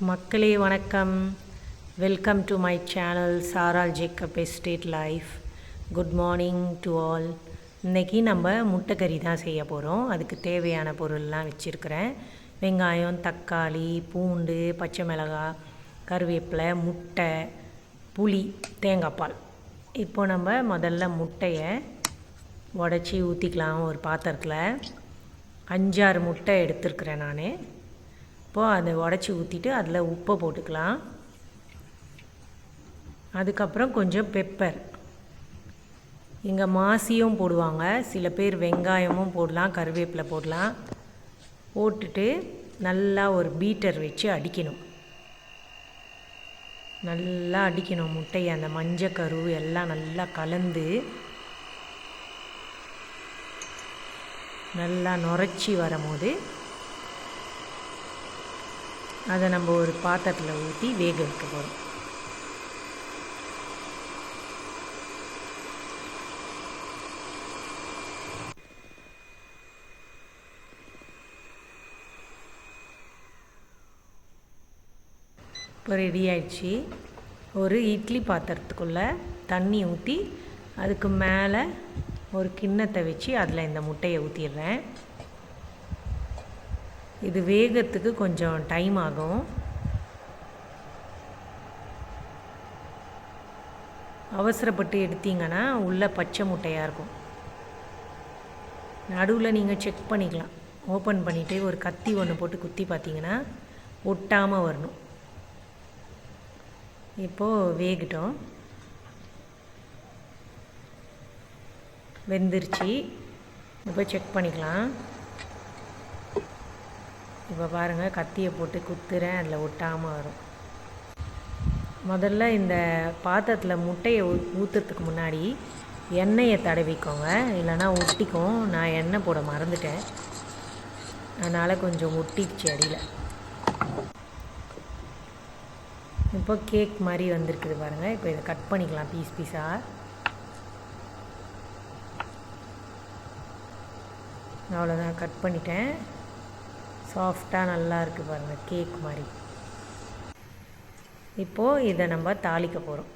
மக்களே வணக்கம். Welcome to my channel Saral Jacob estate life good morning to all இன்றைக்கி நம்ம முட்டைக்கறி தான் செய்ய போகிறோம் அதுக்கு தேவையான பொருள்லாம் வச்சுருக்கிறேன். வெங்காயம் தக்காளி பூண்டு பச்சை மிளகாய் கருவேப்பிலை முட்டை புளி தேங்காய் பால். இப்போ நம்ம முதல்ல முட்டையை உடச்சி ஊற்றிக்கலாம் ஒரு பாத்திரத்தில் அஞ்சாறு முட்டை எடுத்துருக்குறேன் நான். இப்போது அதை உடச்சி ஊற்றிட்டு அதில் உப்பை போட்டுக்கலாம். அதுக்கப்புறம் கொஞ்சம் பெப்பர் இங்கே மாசியும் போடுவாங்க. சில பேர் வெங்காயமும் போடலாம் கருவேப்பிலை போடலாம். போட்டுட்டு நல்லா ஒரு பீட்டர் வச்சு அடிக்கணும். நல்லா அடிக்கணும் முட்டையை அந்த மஞ்சக்கரு எல்லாம் நல்லா கலந்து. நல்லா நுரைச்சி வரும்போது அதை நம்ம ஒரு பாத்திரத்தில் ஊற்றி வேக வைக்க போகிறோம் இப்போ ரெடி ஆயிடுச்சு. ஒரு இட்லி பாத்திரத்துக்குள்ளே தண்ணி ஊற்றி அதுக்கு மேலே ஒரு கிண்ணத்தை வச்சு அதில் இந்த முட்டையை ஊற்றிடுறேன் இது வேகத்துக்கு கொஞ்சம் டைம் ஆகும். அவசரப்பட்டு எடுத்தீங்கன்னா உள்ளே பச்சை முட்டையாக இருக்கும். நடுவில் நீங்கள் செக் பண்ணிக்கலாம். ஓப்பன் பண்ணிவிட்டு ஒரு கத்தி ஒன்று போட்டு குத்தி பார்த்தீங்கன்னா ஒட்டாமல் வரணும். இப்போது வேகட்டும். வெந்துருச்சு. இப்போ செக் பண்ணிக்கலாம். இப்போ பாருங்கள் கத்தியை போட்டு குத்துறேன் அதில் ஒட்டாமல் வரும். முதல்ல இந்த பாத்திரத்தில் முட்டையை ஊ ஊற்றுறதுக்கு முன்னாடி எண்ணெயை தடவிக்கோங்க. இல்லைனா ஒட்டிக்கும். நான் எண்ணெய் போட மறந்துட்டேன். அதனால் கொஞ்சம் ஒட்டிடுச்சு அடியில். இப்போ கேக் மாதிரி வந்திருக்குது பாருங்கள் இப்போ இதை கட் பண்ணிக்கலாம் பீஸ் பீஸாக அவ்வளோதான் கட் பண்ணிட்டேன். சாஃப்டாக நல்லா இருக்குது பாருங்கள் கேக் மாதிரி. இப்போது இதை நம்ம தாளிக்க போகிறோம்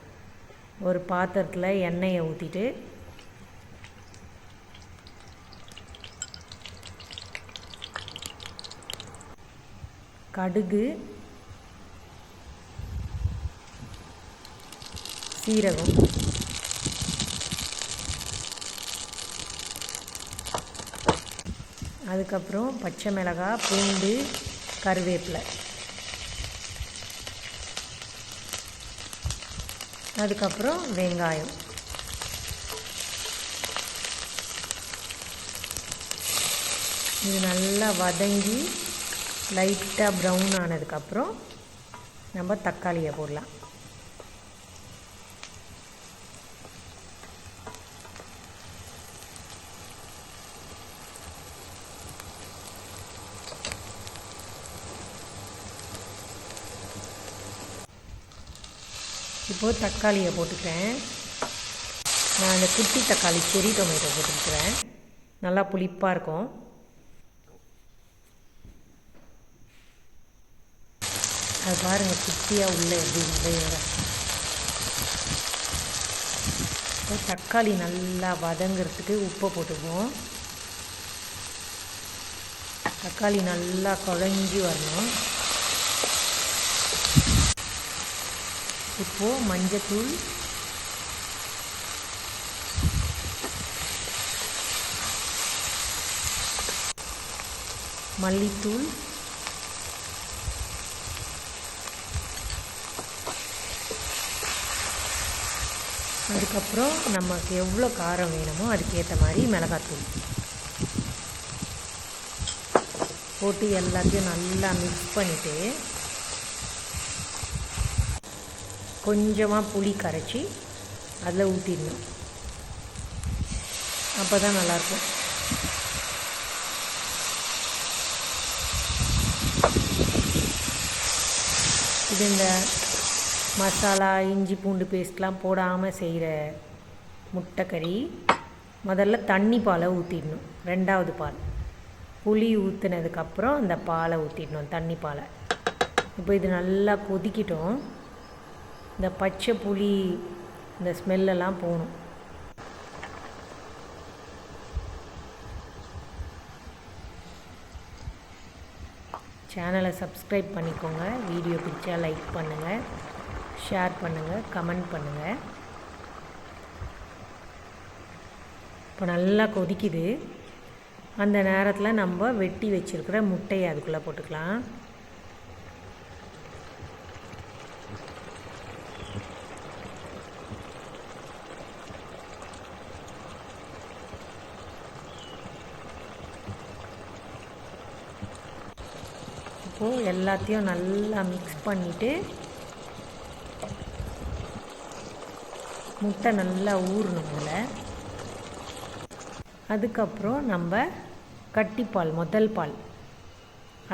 ஒரு பாத்திரத்தில் எண்ணெயை ஊற்றிட்டு கடுகு சீரகம் அதுக்கப்புறம் பச்சை மிளகாய் பூண்டு கருவேப்பிலை. அதுக்கப்புறம் வெங்காயம். இது நல்லா வதங்கி லைட்டாக ப்ரௌன் ஆனதுக்கப்புறம் நம்ம தக்காளியை போடலாம். இப்போது தக்காளியை போட்டுக்கிறேன். நான் அந்த குட்டி தக்காளி செரி டொமேட்டோ போட்டுருக்குறேன் நல்லா புளிப்பாக இருக்கும். அது பாருங்கள் குட்டியாக உள்ளே எப்படி உடையோட தக்காளி நல்லா வதங்கிறதுக்கு உப்பை போட்டுக்குவோம். தக்காளி நல்லா குழஞ்சி வரணும். இப்போது மஞ்சத்தூள். மல்லித்தூள். அதுக்கப்புறம் நமக்கு எவ்வளோ காரம் வேணுமோ அதுக்கேற்ற மாதிரி மிளகாத்தூள். போட்டு எல்லாத்தையும் நல்லா மிக்ஸ் பண்ணிவிட்டு கொஞ்சமாக புளி கரைச்சி அதில் ஊற்றிடணும். அப்போ தான் நல்லாயிருக்கும். இது இந்த மசாலா இஞ்சி பூண்டு பேஸ்ட்லாம் போடாமல் செய்கிற முட்டைக்கறி முதல்ல தண்ணி பாலை ஊற்றிடணும். ரெண்டாவது பால். புளி ஊற்றுனதுக்கப்புறம் அந்த பாலை ஊற்றிடணும் தண்ணி பாலை. இப்போ இது நல்லா கொதிக்கிட்டோம். இந்த பச்சை புளி இந்த ஸ்மெல்லெல்லாம் போகணும். சேனலை சப்ஸ்கிரைப் பண்ணிக்கோங்க. வீடியோ பிடிச்சா லைக் பண்ணுங்கள் ஷேர் பண்ணுங்கள் கமெண்ட் பண்ணுங்கள் இப்போ நல்லா கொதிக்குது. அந்த நேரத்தில் நம்ம வெட்டி வச்சுருக்கிற முட்டையை அதுக்குள்ளே போட்டுக்கலாம். இப்போது எல்லாத்தையும் நல்லா மிக்ஸ் பண்ணிவிட்டு முட்டை நல்லா ஊறணும் அதில் அதுக்கப்புறம் நம்ம கட்டிப்பால் முதல் பால்.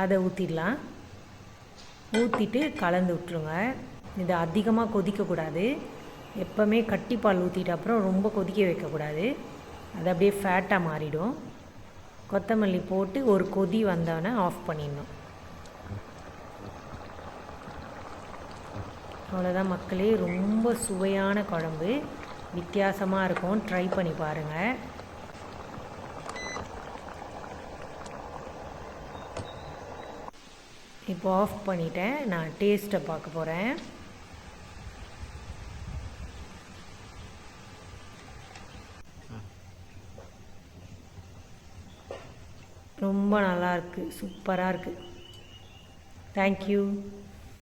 அதை ஊற்றிடலாம் ஊற்றிட்டு கலந்து விட்ருங்க இது அதிகமாக கொதிக்கக்கூடாது எப்போவுமே கட்டிப்பால் ஊற்றிட்ட அப்புறம் ரொம்ப கொதிக்க வைக்கக்கூடாது அது அப்படியே ஃபேட்டாக மாறிடும். கொத்தமல்லி போட்டு ஒரு கொதி வந்தோடனே ஆஃப் பண்ணிடணும். அவ்வளோதான் மக்களே. ரொம்ப சுவையான குழம்பு. வித்தியாசமாக இருக்கும். ட்ரை பண்ணி பாருங்கள் இப்போ ஆஃப் பண்ணிட்டேன். நான் டேஸ்ட்டை பார்க்க போகிறேன் ரொம்ப நல்லா இருக்குது சூப்பராக இருக்குது தேங்க்யூ